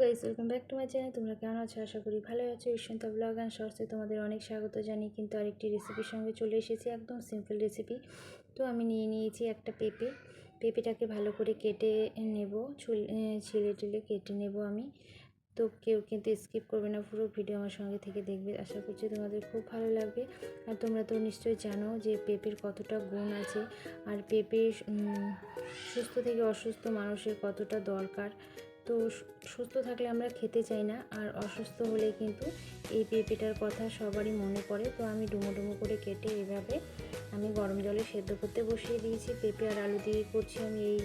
Guys welcome back to my channel তোমরা কেমন আছো? আশা করি ভালো আছো। ঈশ্বন্ত ব্লগ অ্যান্ড শর্টসে তোমাদের অনেক স্বাগত জানি কিন্তু আরেকটি রেসিপির সঙ্গে চলে এসেছি, একদম সিম্পল রেসিপি তো আমি নিয়ে নিয়েছি একটা পেঁপে। পেঁপেটাকে ভালো করে কেটে নেব। ছিলে টিলে কেটে নেব আমি। তো কেউ কিন্তু স্কিপ করবে না, পুরো ভিডিও আমার সঙ্গে থেকে দেখবে। আশা করছি তোমাদের খুব ভালো লাগবে। আর তোমরা তো নিশ্চয়ই জানো যে পেঁপের কতটা গুণ আছে। আর পেঁপে সুস্থ থেকে অসুস্থ মানুষের কতটা দরকার। তো সুস্থ থাকলে আমরা খেতে চাই না, আর অসুস্থ হলে কিন্তু এই পেঁপেটার কথা সবারই মনে পড়ে। তো আমি ডুমো ডুমো করে কেটে এভাবে আমি গরম জলে সেদ্ধ করতে বসিয়ে দিয়েছি। পেঁপে আর আলু দিয়ে করছি আমি এই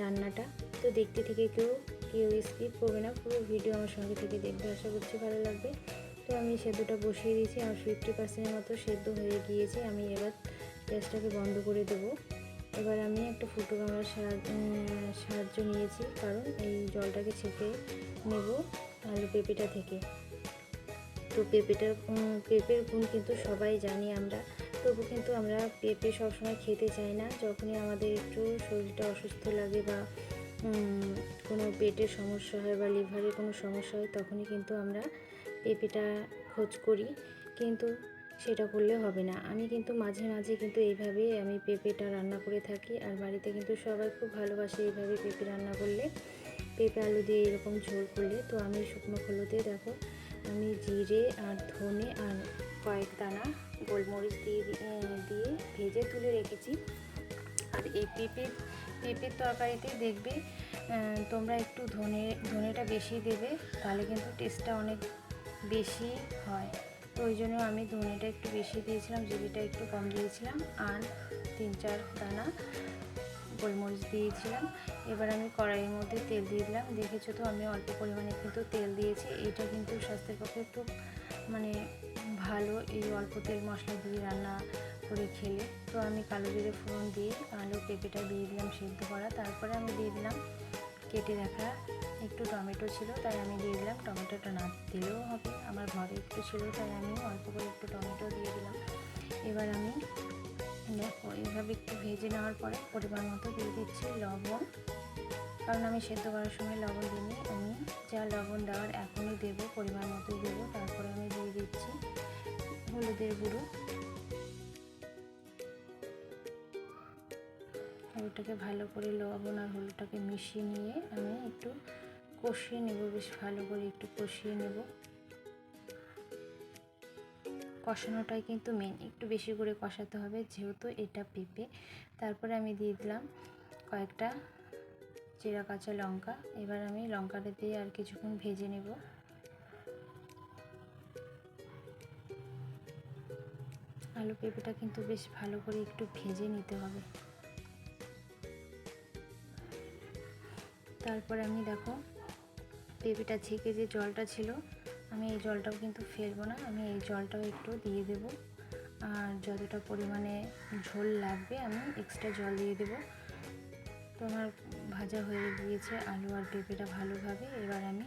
রান্নাটা। তো দেখতে থেকে কেউ কেউ স্কিপ করবে না, পুরো ভিডিও আমার সঙ্গে থেকে দেখবে, আশা করছি ভালো লাগবে। তো আমি সেদ্ধটা বসিয়ে দিয়েছি আমার ফিফটি পার্সেন্টের মতো সেদ্ধ হয়ে গিয়েছে। আমি এবার গ্যাসটাকে বন্ধ করে দেবো। এবার আমি একটা ফুটো গামলার সাহায্য নিয়েছি, কারণ এই জলটাকে ছেঁকে নেব আলু পেঁপেটা থেকে। তো পেঁপেটার পেঁপের গুণ কিন্তু সবাই জানি আমরা, তবু কিন্তু আমরা পেঁপে সবসময় খেতে চাই না। যখনই আমাদের একটু শরীরটা অসুস্থ লাগে বা কোনো পেটের সমস্যা হয় বা লিভারের কোনো সমস্যা হয়, তখনই কিন্তু আমরা পেঁপেটা খোঁজ করি। কিন্তু সেটা করলে হবে না। আমি কিন্তু মাঝে মাঝে কিন্তু এইভাবে আমি পেঁপেটা রান্না করে থাকি আর বাড়িতে কিন্তু সবাই খুব ভালোবাসে এইভাবে পেঁপে রান্না করলে। পেঁপে আলু দিয়ে এরকম ঝোল করলে। তো আমি শুকনো হলুদে দেখো, আমি জিরে আর ধনে আর কয়েক দানা গোলমরিচ দিয়ে দিয়ে ভেজে তুলে রেখেছি। আর এই পেঁপে, পেঁপের তরকারিতে দেখবে তোমরা একটু ধনে, ধনেটা বেশি দেবে, তাহলে কিন্তু টেস্টটা অনেক বেশি হয়। তো ওই জন্য আমি ধনেটা একটু বেশি দিয়েছিলাম, জিরিটা একটু কম দিয়েছিলাম, আর তিন চার দানা গোলমরিচ দিয়েছিলাম। এবার আমি কড়াইয়ের মধ্যে তেল দিয়ে দিলাম। দেখেছ তো আমি অল্প পরিমাণে কিন্তু তেল দিয়েছি। এটা কিন্তু স্বাস্থ্যের পক্ষে খুব মানে ভালো এই অল্প তেল মশলা দিয়ে রান্না করে খেলে। তো আমি কালো জিরে ফোড়ন দিয়ে আলু পেঁপেটা দিয়ে দিলাম সেদ্ধ করা। তারপরে আমি দিয়ে দিলাম কেটে রাখা একটু টমেটো ছিল, তাই আমি দিয়ে দিলাম। টমেটোটা না দিলেও হবে, আমার ঘরে একটু ছিল, তাই আমি অল্প করে একটু টমেটো দিয়ে দিলাম। এবার আমি দেখো এইভাবে একটু ভেজে নেওয়ার পরে পরিমাণ মতো দিয়ে দিচ্ছি লবণ। কারণ আমি সেদ্ধ করার সময় লবণ দিইনি, আমি যা লবণ দেওয়ার এখনই দেবো, পরিমাণ মতোই দেবো। তারপরে আমি দিয়ে দিচ্ছি হলুদের গুঁড়ো। হলুদটাকে ভালো করে লবণ আর হলুদটাকে মিশিয়ে নিয়ে আমি একটু কষিয়ে নেব, বেশ ভালো করে একটু কষিয়ে নেব। কষানোটাই কিন্তু মেন একটু বেশি করে কষাতে হবে যেহেতু এটা পেঁপে। তারপরে আমি দিয়ে দিলাম কয়েকটা জিরা কাঁচা লঙ্কা, এবার আমি লঙ্কাটা দিয়ে আর কিছুক্ষণ ভেজে নেব। আলু পেঁপেটা কিন্তু বেশ ভালো করে একটু ভেজে নিতে হবে। তারপরে আমি দেখো পেঁপেটা ছেঁকে যে জলটা ছিল, আমি এই জলটাও কিন্তু ফেলব না, আমি এই জলটাও একটু দিয়ে দেব। আর যতটা পরিমাণে ঝোল লাগবে, আমি এক্সট্রা জল দিয়ে দেব। তো আমার ভাজা হয়ে গিয়েছে আলু আর পেঁপেটা ভালোভাবে। এবার আমি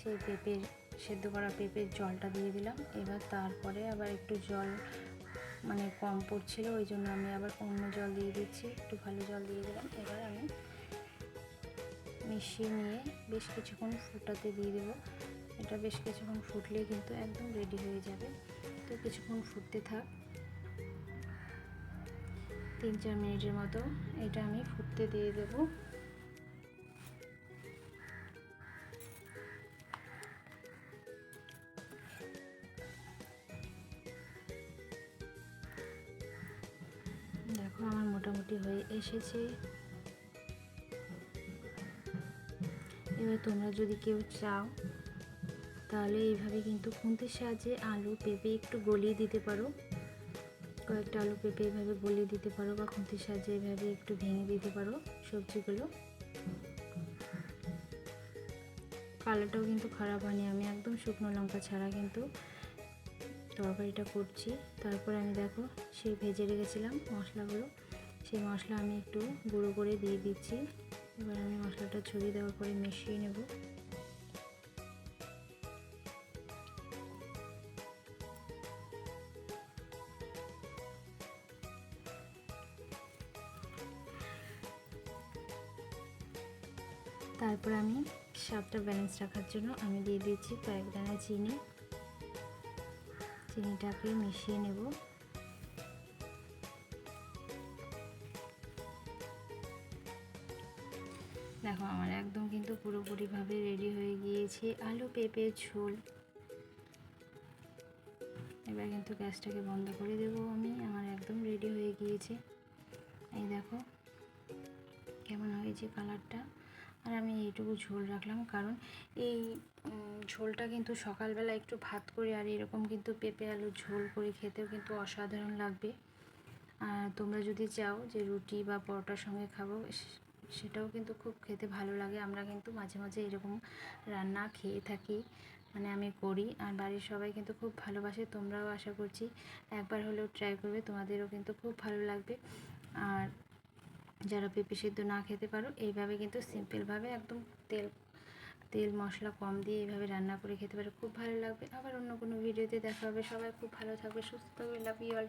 সেই পেঁপের, সেদ্ধ করা পেঁপের জলটা দিয়ে দিলাম। এবার তারপরে আবার একটু জল মানে কম পড়ছিল, ওই জন্য আমি আবার অন্য জল দিয়ে দিচ্ছি, একটু ভালো জল দিয়ে দিলাম। মিশিয়ে নিয়ে বেশ কিছুক্ষণ ফুটাতে দিয়ে দেবো। এটা বেশ কিছুক্ষণ ফুটলে কিন্তু একদম রেডি হয়ে যাবে। তো কিছুক্ষণ ফুটতে থাক। তিন চার মিনিটের মতো এটা আমি ফুটতে দিয়ে দেব। দেখো আমার মোটামুটি হয়ে এসেছে। তোমরা যদি কেউ চাও, তাহলে এইভাবে কিন্তু খুন্তির সাহায্যে আলু পেঁপে একটু গলিয়ে দিতে পারো। কয়েকটা আলু পেঁপে এভাবে গলিয়ে দিতে পারো বা খুন্তির সাহায্যে এভাবে একটু ভেঙে দিতে পারো সবজিগুলো। কালারটাও কিন্তু খারাপ হয়নি, আমি একদম শুকনো লঙ্কা ছাড়া কিন্তু তরকারিটা করছি। তারপর আমি দেখো সেই ভেজে রেখেছিলাম মশলাগুলো, সেই মশলা আমি একটু গুঁড়ো করে দিয়ে দিচ্ছি। এবার আমি মশলাটা ছড়িয়ে দেওয়ার পরে মিশিয়ে নেব। তারপর আমি স্বাদটা ব্যালেন্স রাখার জন্য আমি দিয়ে দিয়েছি কয়েক দানা চিনি। চিনিটাকে মিশিয়ে নেব। দেখো আমার একদম কিন্তু পুরোপুরিভাবে রেডি হয়ে গিয়েছে আলু, পেঁপে, ঝোল। এবার কিন্তু গ্যাসটাকে বন্ধ করে দেবো আমি, আমার একদম রেডি হয়ে গিয়েছে। এই দেখো কেমন হয়েছে কালারটা আর আমি এইটুকু ঝোল রাখলাম, কারণ এই ঝোলটা কিন্তু সকালবেলা একটু ভাত করে আর এরকম কিন্তু পেঁপে আলু ঝোল করে খেতেও কিন্তু অসাধারণ লাগবে। আর তোমরা যদি চাও যে রুটি বা পরোটার সঙ্গে খাব সেটাও কিন্তু খুব খেতে ভালো লাগে। আমরা কিন্তু মাঝে মাঝে এরকম রান্না খেয়ে থাকি মানে আমি করি। আর বাড়ির সবাই কিন্তু খুব ভালোবাসে, তোমরাও আশা করছি একবার হলেও ট্রাই করবে, তোমাদেরও কিন্তু খুব ভালো লাগবে। আর যারা পেঁপে সেদ্ধ না খেতে পারো, এইভাবে কিন্তু সিম্পলভাবে একদম তেল তেল, মশলা কম দিয়ে এইভাবে রান্না করে খেতে পারো, খুব ভালো লাগবে। আবার অন্য কোনো ভিডিওতে দেখা হবে। সবাই খুব ভালো থাকবে, সুস্থ থাকবে। Love you all